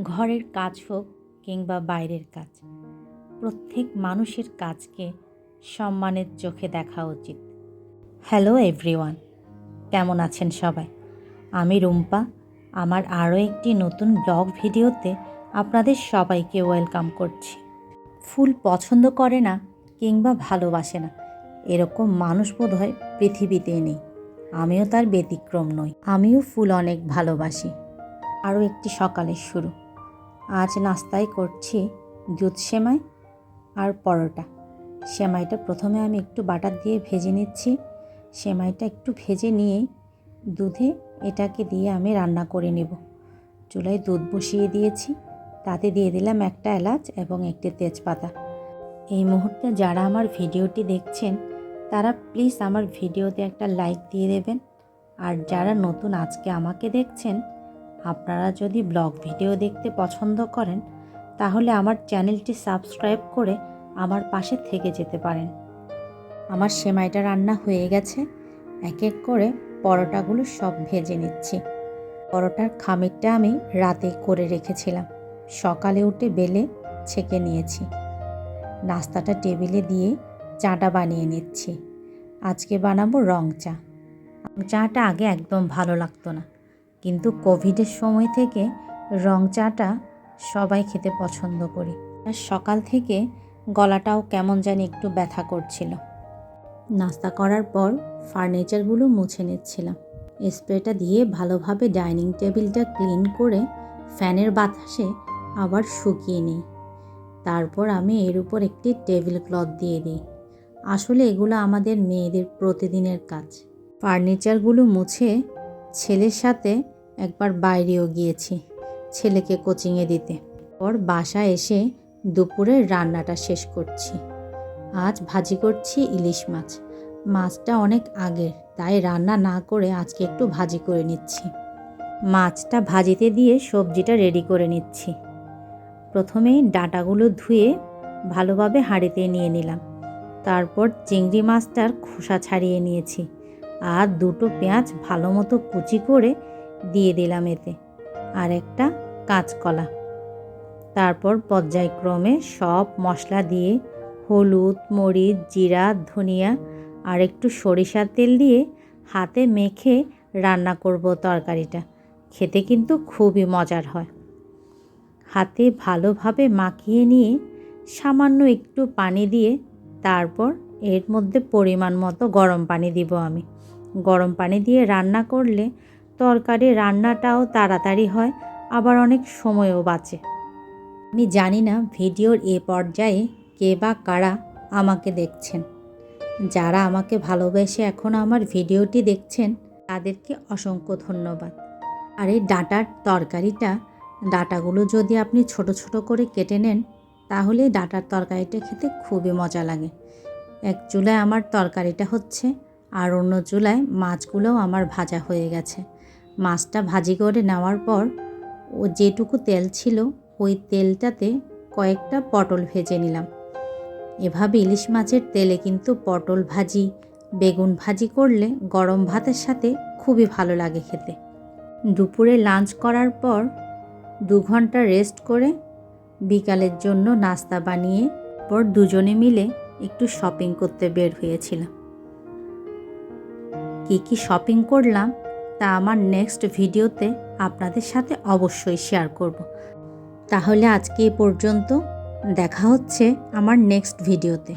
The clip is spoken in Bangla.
ঘরের কাজ হোক কিংবা বাইরের কাজ, প্রত্যেক মানুষের কাজকে সম্মানের চোখে দেখা উচিত। হ্যালো এভরিওয়ান কেমন আছেন সবাই? আমি রুম্পা। আমার আরও একটি নতুন ব্লগ ভিডিওতে আপনাদের সবাইকে ওয়েলকাম করছি। ফুল পছন্দ করে না কিংবা ভালোবাসে না, এরকম মানুষ বোধ হয় পৃথিবীতে নেই। আমিও তার ব্যতিক্রম নই, আমিও ফুল অনেক ভালোবাসি। আরও একটি সকালের শুরু। আজ নাস্তায় করছি দুধ সেমাই আর পরোটা। সেমাইটা প্রথমে আমি একটু বাটার দিয়ে ভেজে নিচ্ছি। সেমাইটা একটু ভেজে নিয়েই দুধে এটাকে দিয়ে আমি রান্না করে নেব। চুলায় দুধ বসিয়ে দিয়েছি, তাতে দিয়ে দিলাম একটা এলাচ এবং একটি তেজপাতা। এই মুহূর্তে যারা আমার ভিডিওটি দেখছেন, তারা প্লিজ আমার ভিডিওতে একটা লাইক দিয়ে দেবেন। আর যারা নতুন আজকে আমাকে দেখছেন আপনারা যদি ব্লগ ভিডিও দেখতে পছন্দ করেন, তাহলে আমার চ্যানেলটি সাবস্ক্রাইব করে আমার পাশে থেকে যেতে পারেন। আমার সেমাইটা রান্না হয়ে গেছে। এক এক করে পরোটাগুলো সব ভেজে নিচ্ছি। পরোটার খামিরটা আমি রাতে করে রেখেছিলাম। সকালে উঠে বেলে ছেঁকে নিয়েছি। নাস্তাটা টেবিলে দিয়ে চাটা বানিয়ে নিচ্ছি। আজকে বানাবো রং চা। চাটা আগে একদম ভালো লাগতো না। কিন্তু কোভিডের সময় থেকে রং চাটা সবাই খেতে পছন্দ করি। আর সকাল থেকে গলাটাও কেমন জানি একটু ব্যথা করছিল। নাস্তা করার পর ফার্নিচারগুলো মুছে নিচ্ছিলাম। স্প্রেটা দিয়ে ভালোভাবে ডাইনিং টেবিলটা ক্লিন করে ফ্যানের বাতাসে আবার শুকিয়ে নিই। তারপর আমি এর উপর একটি টেবিল ক্লথ দিয়ে দিই। আসলে এগুলো আমাদের মেয়েদের প্রতিদিনের কাজ। ফার্নিচারগুলো মুছে ছেলের সাথে একবার বাইরেও গিয়েছি ছেলেকে কোচিংয়ে দিতে। পর বাসা এসে দুপুরে রান্নাটা শেষ করছি। আজ ভাজি করছি ইলিশ মাছ। মাছটা অনেক আগের, তাই রান্না না করে আজকে একটু ভাজি করে নিচ্ছি। মাছটা ভাজিতে দিয়ে সবজিটা রেডি করে নিচ্ছি। প্রথমেই ডাটাগুলো ধুয়ে ভালোভাবে হাঁড়িতে নিয়ে নিলাম। তারপর চিংড়ি মাছটার খোসা ছাড়িয়ে নিয়েছি। আর দুটো পেঁয়াজ ভালো মতো কুচি করে দিয়ে দিলাম এতে। আর একটা কাঁচকলা। তারপর পর্যায়ক্রমে সব মশলা দিয়ে হলুদ, মরিচ, জিরা, ধনিয়া আর একটু সরিষার তেল দিয়ে হাতে মেখে রান্না করব তরকারিটা। খেতে কিন্তু খুবই মজার হয়। হাতে ভালোভাবে মাখিয়ে নিয়ে সামান্য একটু পানি দিয়ে তারপর এর মধ্যে পরিমাণ মতো গরম পানি দিব আমি। গরম পানি দিয়ে রান্না করলে তরকারি রান্নাটাও তাড়াতাড়ি হয়, আবার অনেক সময়ও বাঁচে। আমি জানি না ভিডিওর এ পর্যায়ে কে বা কারা আমাকে দেখছেন। যারা আমাকে ভালোবেসে এখন আমার ভিডিওটি দেখছেন, তাদেরকে অসংখ্য ধন্যবাদ। আর এই ডাটার তরকারিটা, ডাটাগুলো যদি আপনি ছোট ছোট করে কেটে নেন, তাহলে ডাটার তরকারিটা খেতে খুবই মজা লাগে। এক চুলায় আমার তরকারিটা হচ্ছে, আর অন্য চুলায় মাছগুলোও আমার ভাজা হয়ে গেছে। মাছটা ভাজি করে নেওয়ার পর ও যেটুকু তেল ছিল, ওই তেলটাতে কয়েকটা পটল ভেজে নিলাম। এভাবে ইলিশ মাছের তেলে কিন্তু পটল ভাজি, বেগুন ভাজি করলে গরম ভাতের সাথে খুবই ভালো লাগে খেতে। দুপুরে লাঞ্চ করার পর দু ঘণ্টা রেস্ট করে বিকালের জন্য নাস্তা বানিয়ে পর দুজনে মিলে একটু শপিং করতে বের হয়েছিলাম। কী কী শপিং করলাম তা আমার নেক্সট ভিডিওতে আপনাদের সাথে অবশ্যই শেয়ার করব। তাহলে আজকে এ পর্যন্ত দেখা হচ্ছে আমার নেক্সট ভিডিওতে।